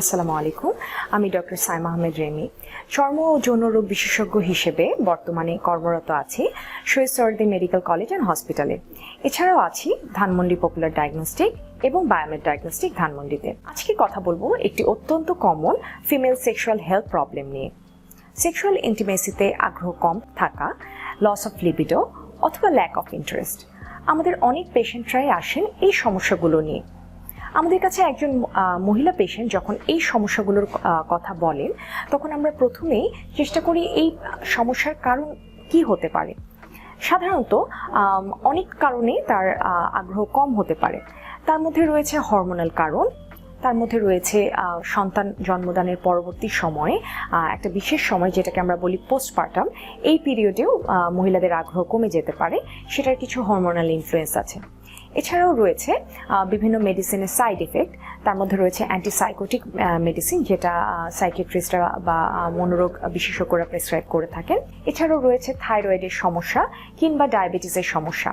আসসালামু আলাইকুম। আমি ডক্টর সাইমা আহমেদ রেমি। চর্ম ও যৌন রোগ বিশেষজ্ঞ হিসেবে বর্তমানে কর্মরত আছি Shaheed Suhrawardy medical college and হসপিটালে। এছাড়াও আছি ধানমন্ডি পপুলার ডায়াগনস্টিক এবং বায়োমেড ডায়াগনস্টিক ধানমন্ডিতে। আজকে কথা বলব একটি অত্যন্ত common female sexual health problem নিয়ে। সেক্সুয়াল ইন্টিমেসিতে আগ্রহ কম থাকা, লস অফ লিবিডো অথবা ল্যাক অফ ইন্টারেস্ট। আমাদের অনেক পেশেন্টরাই আসেন এই সমস্যাগুলো নিয়ে। আমাদের কাছে একজন মহিলা পেশেন্ট যখন এই সমস্যাগুলোর কথা বলেন, তখন আমরা প্রথমেই চেষ্টা করি এই সমস্যার কারণ কি হতে পারে। সাধারণত অনেক কারণে তার আগ্রহ কম হতে পারে। তার মধ্যে রয়েছে হরমোনাল কারণ, তার মধ্যে রয়েছে সন্তান জন্মদানের পরবর্তী সময়ে একটা বিশেষ সময় যেটাকে আমরা বলি পোস্টপার্টাম এই পিরিয়ডেও মহিলাদের আগ্রহ কমে যেতে পারে, সেটার কিছু হরমোনাল ইনফ্লুয়েন্স আছে। এছাড়াও রয়েছে বিভিন্ন মেডিসিনের সাইড এফেক্ট তার মধ্যে রয়েছে অ্যান্টিসাইকোটিক মেডিসিন যেটা সাইকেট্রিস্টরা বা মনোরোগ বিশেষজ্ঞরা প্রেসক্রাইব করে থাকেন। এছাড়াও রয়েছে থাইরয়েডের সমস্যা কিংবা ডায়াবেটিসের সমস্যা।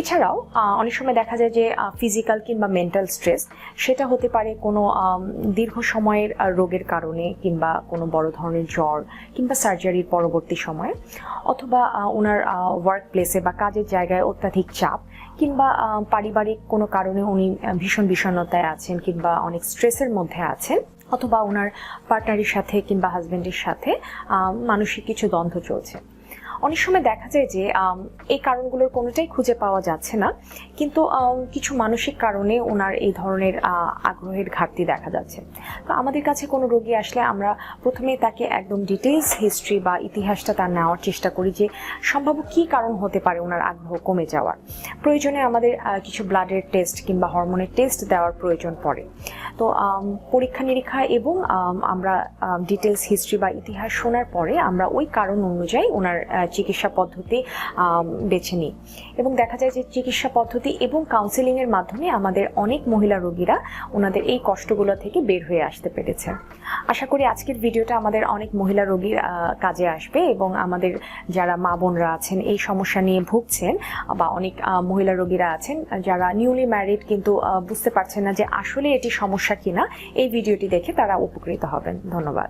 এছাড়াও অনেক সময় দেখা যায় যে ফিজিক্যাল কিংবা মেন্টাল স্ট্রেস সেটা হতে পারে কোনো দীর্ঘ সময়ের রোগের কারণে কিংবা কোনো বড় ধরনের জ্বর কিংবা সার্জারির পরবর্তী সময়ে, অথবা ওনার ওয়ার্ক প্লেসে বা কাজের জায়গায় অত্যাধিক চাপ কিংবা পারিবারিক কোনো কারণে উনি ভীষণ বিষণ্ণতায় আছেন কিংবা অনেক স্ট্রেসের মধ্যে আছেন, অথবা ওনার পার্টনারের সাথে কিংবা হাজব্যান্ডের সাথে মানসিক কিছু দ্বন্দ্ব চলছে। অনেক সময় দেখা যায় যে এই কারণগুলোর কোনোটাই খুঁজে পাওয়া যাচ্ছে না। কিন্তু কিছু মানসিক কারণে ওনার এই ধরনের আগ্রহের ঘাটতি দেখা যাচ্ছে। তো আমাদের কাছে কোনো রোগী আসলে আমরা প্রথমে তাকে একদম ডিটেলস হিস্ট্রি বা ইতিহাসটা তার নেওয়ার চেষ্টা করি যে সম্ভাব্য কী কারণ হতে পারে ওনার আগ্রহ কমে যাওয়ার। প্রয়োজনে আমাদের কিছু ব্লাডের টেস্ট কিংবা হরমোনের টেস্ট দেওয়ার প্রয়োজন পড়ে। তো পরীক্ষা নিরীক্ষা এবং আমরা ডিটেলস হিস্ট্রি বা ইতিহাস শোনার পরে আমরা ওই কারণ অনুযায়ী ওনার চিকিৎসা পদ্ধতি বেছে নিই। এবং দেখা যায় যে চিকিৎসা পদ্ধতি এবং কাউন্সেলিংয়ের মাধ্যমে আমাদের অনেক মহিলা রোগীরা ওনাদের এই কষ্টগুলো থেকে বের হয়ে আসতে পেরেছে। আশা করি আজকের ভিডিওটা আমাদের অনেক মহিলা রোগীর কাজে আসবে এবং আমাদের যারা মা বোনরা আছেন, এই সমস্যা নিয়ে ভুগছেন বা অনেক মহিলা রোগীরা আছেন, যারা নিউলি ম্যারিড কিন্তু বুঝতে পারছেন না যে আসলে এটি সমস্যা কিনা এই ভিডিওটি দেখে তারা উপকৃত হবেন। ধন্যবাদ।